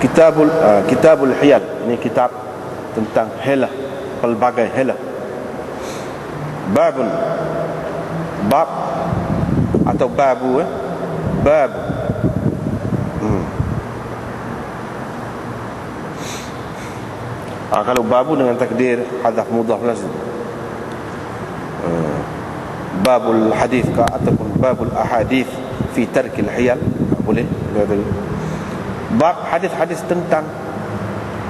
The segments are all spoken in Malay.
Kitabul uh, Kitabul Hiyal. Ini kitab tentang hela pelbagai hela. Babun. Bab atau babu eh? bab. Hmm. ah, kalau babu dengan takdir hadaf mudah lazim hmm. babul hadis ka ataupun babul ahadith fi tarkil hiyal. Boleh bab hadis-hadis tentang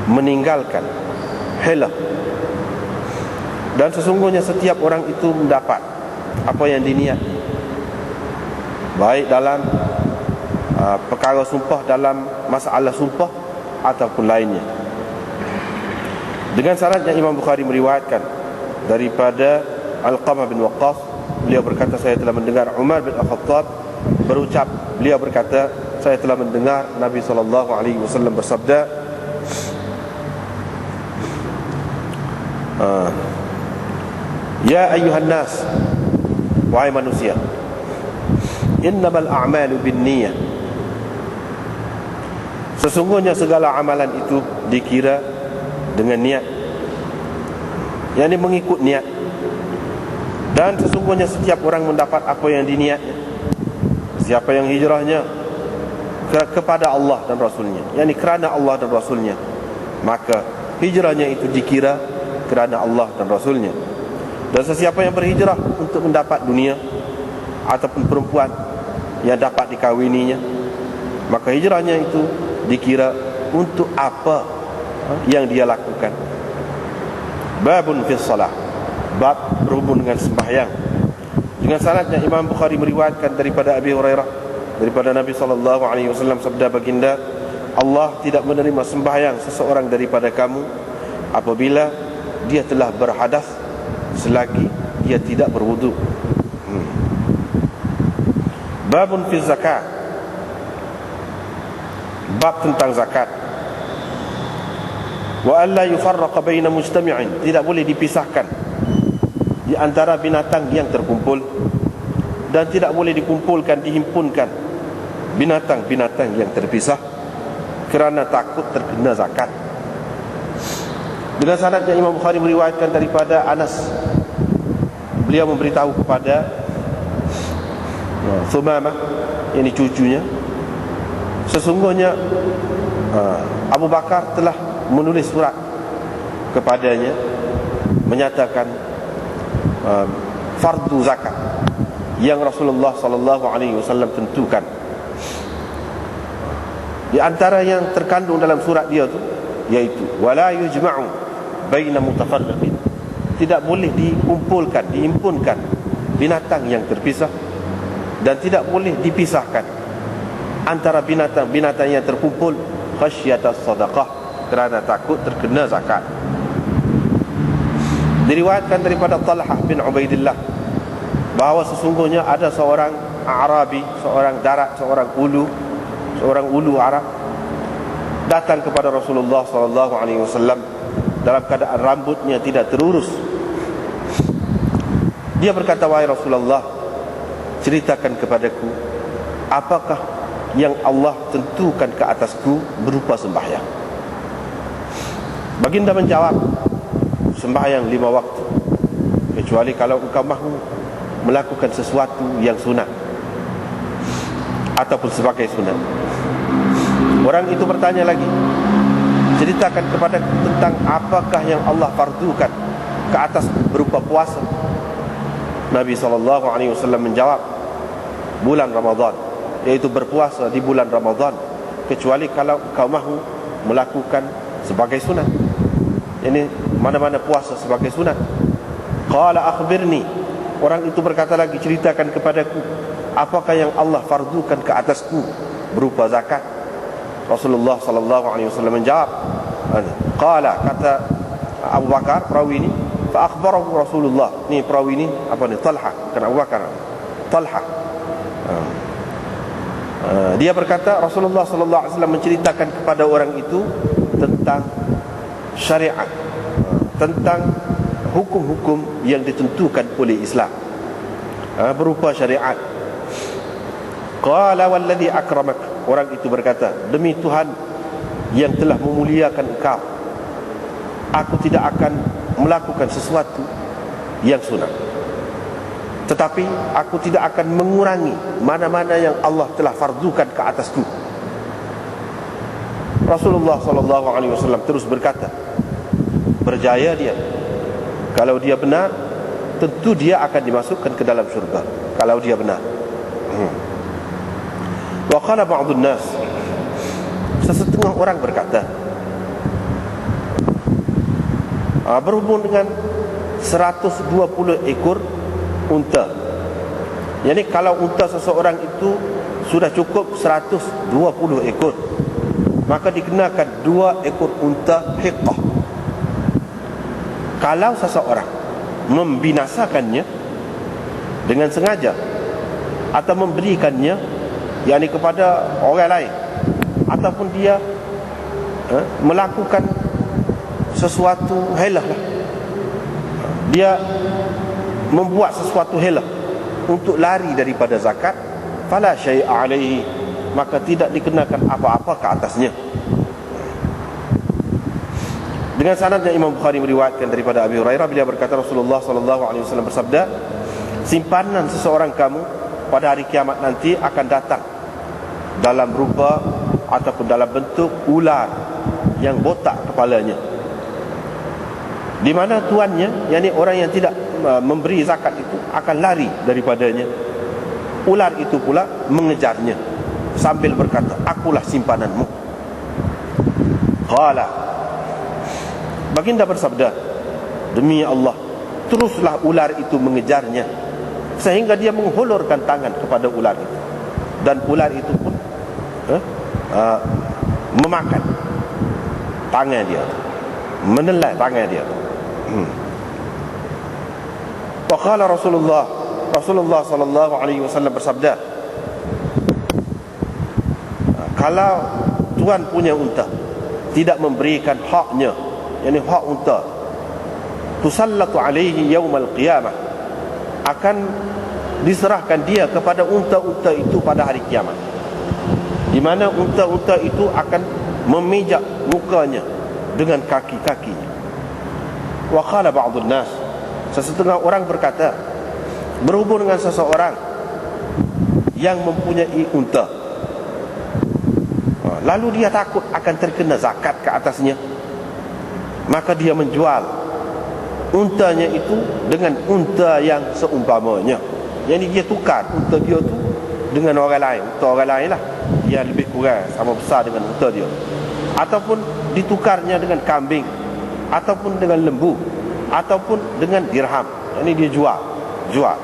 meninggalkan hela. Dan sesungguhnya setiap orang itu mendapat apa yang diniat baik dalam uh, perkara sumpah dalam masalah sumpah ataupun lainnya. Dengan syarat yang Imam Bukhari meriwayatkan daripada Al-Qamah bin Waqqas beliau berkata saya telah mendengar Umar bin Al-Khattab berucap. Beliau berkata saya telah mendengar Nabi sallallahu alaihi wasallam bersabda uh, Ya ayuhan nas wahai manusia innamal a'malu binniyah. Sesungguhnya segala amalan itu dikira dengan niat Yang ini mengikut niat. Dan sesungguhnya setiap orang mendapat apa yang diniatnya. Siapa yang hijrahnya kepada Allah dan Rasulnya. Yakni kerana Allah dan Rasulnya. Maka hijrahnya itu dikira kerana Allah dan Rasulnya. Dan sesiapa yang berhijrah untuk mendapat dunia ataupun perempuan yang dapat dikawininya maka hijrahnya itu dikira untuk apa yang dia lakukan. Babun fi salah. Bab berhubung dengan sembahyang. Dengan sanadnya Imam Bukhari meriwayatkan daripada Abi Hurairah daripada Nabi sallallahu alaihi wasallam sabda baginda Allah tidak menerima sembahyang seseorang daripada kamu apabila dia telah berhadas selagi dia tidak berwudu. Hmm. babun fi zakat. Bab tentang zakat. Wa alla yufarraq baina mujtami'in. Tidak boleh dipisahkan di antara binatang yang terkumpul dan tidak boleh dikumpulkan dihimpunkan binatang-binatang yang terpisah kerana takut terkena zakat. Dengan sanad yang Imam Bukhari meriwayatkan daripada Anas beliau memberitahu kepada Sumamah yang ini cucunya sesungguhnya uh, Abu Bakar telah menulis surat kepadanya menyatakan uh, fardu zakat yang Rasulullah sallallahu alaihi wasallam tentukan di antara yang terkandung dalam surat dia tu yaitu wala yujma'u baina mutafarriqin. Tidak boleh dikumpulkan, diimpunkan binatang yang terpisah dan tidak boleh dipisahkan antara binatang-binatang yang terkumpul khasyata sadaqah kerana takut terkena zakat. Diriwayatkan daripada Talhah bin Ubaidillah bahawa sesungguhnya ada seorang Arabi, seorang darat, seorang ulu seorang ulu Arab datang kepada Rasulullah sallallahu alaihi wasallam dalam keadaan rambutnya tidak terurus. Dia berkata, "Wahai Rasulullah, ceritakan kepadaku apakah yang Allah tentukan ke atasku berupa sembahyang?" Baginda menjawab, "Sembahyang lima waktu, kecuali kalau engkau mahu melakukan sesuatu yang sunat ataupun sebagai sunat." Orang itu bertanya lagi. Ceritakan kepada tentang apakah yang Allah fardukan Ke atas berupa puasa. Nabi SAW menjawab Bulan Ramadan. Iaitu berpuasa di bulan Ramadan. Kecuali kalau kau mahu melakukan sebagai sunat. Ini mana-mana puasa sebagai sunat. Qala akhbirni. Orang itu berkata lagi ceritakan kepadaku Apakah yang Allah fardukan ke atasku Berupa zakat Rasulullah sallallahu alaihi wasallam menjawab qala kata Abu Bakar perawi ini fa akhbarahu Rasulullah. Ni perawi ini apa ni? Talha kan Abu Bakar. Talha. Ha. Ha, dia berkata Rasulullah sallallahu alaihi wasallam menceritakan kepada orang itu tentang syariat tentang hukum-hukum yang ditentukan oleh Islam. Berupa syariat. Qala wallazi akramak Orang itu berkata Demi Tuhan yang telah memuliakan engkau aku tidak akan melakukan sesuatu yang sunat tetapi aku tidak akan mengurangi mana-mana yang Allah telah fardukan ke atasku. Rasulullah sallallahu alaihi wasallam terus berkata berjaya dia. Kalau dia benar tentu dia akan dimasukkan ke dalam syurga. Kalau dia benar. Hmm. Wa qala ba'dun nas. Sesetengah orang berkata uh, berhubung dengan 120 ekor unta. Jadi kalau unta seseorang itu sudah cukup 120 ekor maka dikenakan dua ekor unta hiqah. Kalau seseorang membinasakannya dengan sengaja atau memberikannya yakni kepada orang lain. Ataupun dia eh, melakukan sesuatu helah lah. dia membuat sesuatu helah untuk lari daripada zakat fala syai'a alaihi. Maka tidak dikenakan apa-apa ke atasnya. Dengan sanad yang Imam Bukhari meriwayatkan daripada Abi Hurairah beliau berkata Rasulullah sallallahu alaihi wasallam bersabda simpanan seseorang kamu pada hari kiamat nanti akan datang dalam rupa ataupun dalam bentuk ular yang botak kepalanya. Di mana tuannya yakni orang yang tidak uh, memberi zakat itu akan lari daripadanya. Ular itu pula mengejarnya sambil berkata akulah simpananmu. Qala. Baginda bersabda demi Allah teruslah ular itu mengejarnya sehingga dia menghulurkan tangan kepada ular itu. Dan ular itu pun eh, uh, memakan tangan dia. Menelai tangan dia. Hmm. wa qala Rasulullah Rasulullah sallallahu alaihi wasallam bersabda kalau tuan punya unta tidak memberikan haknya yakni hak unta tusallatu alaihi yaumal qiyamah akan diserahkan dia kepada unta-unta itu pada hari kiamat. Di mana unta-unta itu akan memijak mukanya dengan kaki-kakinya. Wa qala ba'dun nas. Sesetengah orang berkata berhubung dengan seseorang yang mempunyai unta. Lalu dia takut akan terkena zakat ke atasnya. Maka dia menjual untanya itu dengan unta yang seumpamanya. Yang dia tukar unta dia tu dengan orang lain. Unta orang lain lah. Yang lebih kurang sama besar dengan unta dia. Ataupun ditukarnya dengan kambing. Ataupun dengan lembu. Ataupun dengan dirham. Ini dia jual. Jual.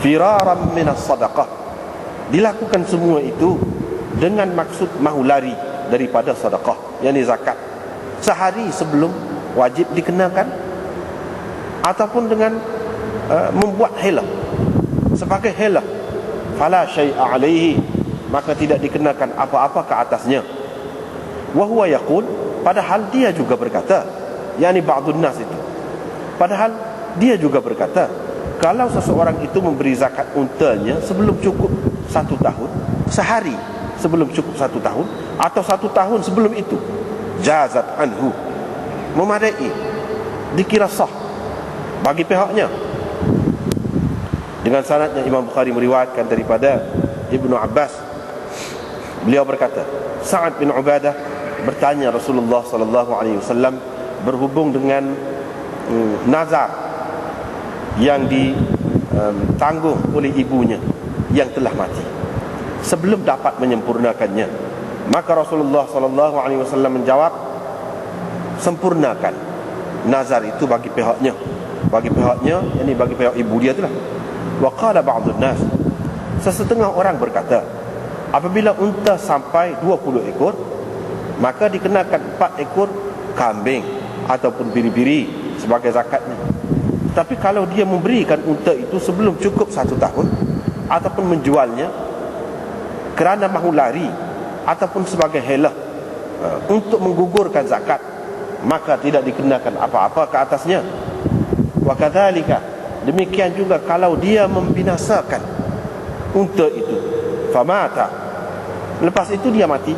Firaran min sadaqah. Dilakukan semua itu dengan maksud mahu lari daripada sedekah yakni zakat. Sehari sebelum wajib dikenakan ataupun dengan uh, membuat helah sebagai helah fala syai'a alaihi. Maka tidak dikenakan apa-apa ke atasnya. Wa huwa yaqul. Padahal dia juga berkata yakni ba'dun nas itu. Padahal dia juga berkata kalau seseorang itu memberi zakat untanya sebelum cukup satu tahun sehari sebelum cukup satu tahun atau satu tahun sebelum itu jazat anhu. Memadai. Dikira sah bagi pihaknya. Dengan sanadnya Imam Bukhari meriwayatkan daripada Ibnu Abbas. Beliau berkata Sa'ad bin Ubadah bertanya Rasulullah sallallahu alaihi wasallam berhubung dengan um, nazar yang ditanggung um, oleh ibunya yang telah mati. Sebelum dapat menyempurnakannya maka Rasulullah sallallahu alaihi wasallam menjawab sempurnakan nazar itu bagi pihaknya bagi pihaknya ini bagi pihak ibu dia itulah wa qala ba'dun nas. Sesetengah orang berkata apabila unta sampai 20 ekor maka dikenakan 4 ekor kambing ataupun biri-biri sebagai zakatnya. Tapi kalau dia memberikan unta itu sebelum cukup satu tahun ataupun menjualnya kerana mahu lari ataupun sebagai helah uh, untuk menggugurkan zakat maka tidak dikenakan apa-apa ke atasnya wa kadzalika Demikian juga kalau dia membinasakan unta itu. Famata. Lepas itu dia mati.